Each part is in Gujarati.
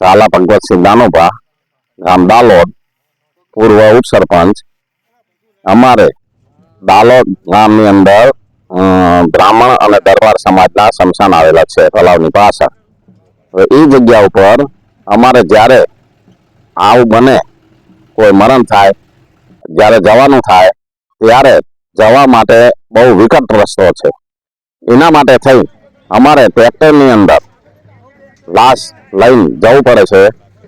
ઝાલા ભગવતસિંહ દાનોભા, ગામ દાલોદ, પૂર્વ ઉપસરપંચ અમારે દાલોદ ગામની અંદર બ્રાહ્મણ અને દરબાર સમાજના સ્મશાન આવેલા છે તલાવની પાછળ. હવે એ જગ્યા ઉપર અમારે જ્યારે આવું બને, કોઈ મરણ થાય, જ્યારે જવાનું થાય, ત્યારે જવા માટે બહુ વિકટ રસ્તો છે. એના માટે થઈ, અમારે ટ્રેક્ટરની અંદર લાશ લઈને જવું પડે છે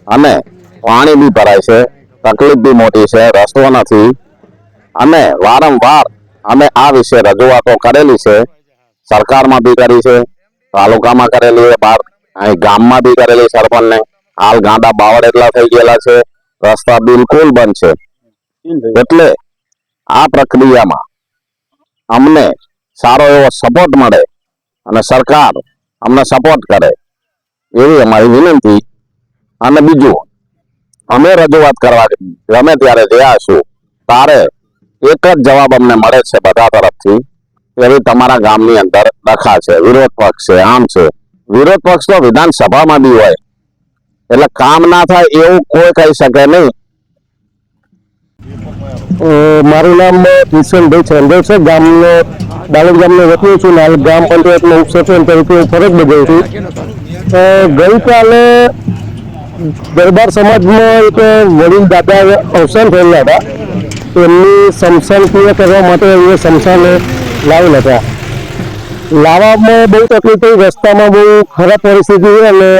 અને પાણી બી ભરાય છે, તકલીફ બી મોટી છે, રસ્તો નથી. અને વારંવાર અમે આ વિશે રજૂઆતો કરેલી છે, સરકારમાં બી કરી છે, તાલુકામાં કરેલી છે, બાર અહીં ગામમાં બી કરેલી સરપંચને. હાલ ગાંડા બાવળ એટલા થઈ ગયેલા છે, રસ્તા બિલકુલ બંધ છે. એટલે આ પ્રક્રિયામાં અમને સારો એવો સપોર્ટ મળે અને સરકાર અમને સપોર્ટ કરે. એવી અમારી વિનંતી. અને બીજું, અમે રજૂઆત કરવા ગમે ત્યારે ગયા છું તારે એક જ જવાબ અમને મળે છે બધા તરફથી. એવી તમારા ગામની અંદર ડખા છે, વિરોધ પક્ષ છે, આમ છે. વિરોધ પક્ષ તો વિધાનસભામાં બી હોય. એટલે કામ ના થાય એવું કોઈ કહી શકે નહીં. મારું નામ કિશનભાઈ ચંદ્ર છે ગામનો દાલોદ ગામનો વતની છું હાલ ગ્રામ પંચાયતનો ઉપસરપંચ તરીકે ફરજ બજાવું છું. ગઈકાલે દરબાર સમાજમાં એક વડીલ દાદા અવસાન થયેલા હતા. એમની સમસાન ક્રિયા કરવા માટે એ સમસાને લાવેલા હતા. લાવવામાં બહુ તકલીફ થઈ, રસ્તામાં બહુ ખરાબ પરિસ્થિતિ અને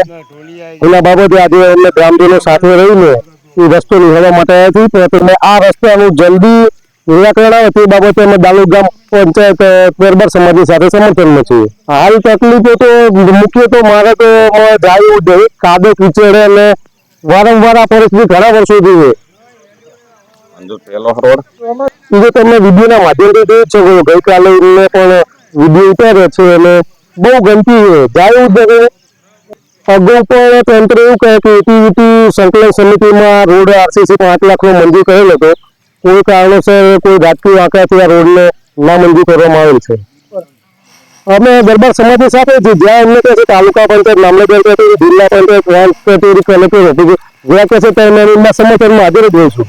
એના બાબતે આજે એમને ગ્રામજનો સાથે રહીને એ રસ્તો નિહાળવા માટે આવ્યા છીએ. તો તમે આ રસ્તાનું જલ્દી નિરાકરણ આવે, તે બાબતે અમે દાલુ ગામ પંચાયત અ, સમાજ સમાજની સાથે સમર્થનમાં છીએ હાલ તકલીફો તો મુખ્ય તો મારે તો જાય નહીં કાદો કીચડ અને વારંવાર આ પરિસ્થિતિ ઘણા વર્ષો જોઈએ બીજો તમને વિડીયોના માધ્યમથી જોઈ છે. ગઈકાલે પણ વીડિયો ઉતાર્યો છે અને બહુ ગમતી છે. જાય નથી અગાઉ પણ તંત્ર એવું કહે કે એટીવીટી સંકલન સમિતિમાં રોડ આરસીસી પાંચ લાખનો મંજૂર કરેલો હતો. કોઈ કારણોસર કોઈ રાજકીય આંકડાથી આ રોડને ના મંજૂર કરવામાં આવેલ છે. અમે દરબાર સમાજની સાથે જ્યાં એમને કહે છે તાલુકા પંચાયત મામલતદાર કચેરી જિલ્લા પંચાયત વાંસ કચેરી કલેક્ટર જ્યાં કહે છે ત્યાં અમે એમના સમર્થનમાં હાજર જ હોઈશું.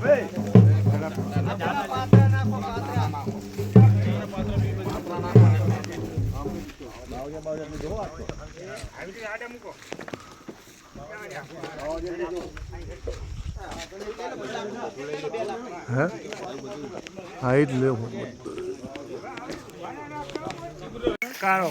હે હા એ જ તમે હું કારો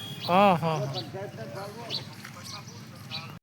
હા હા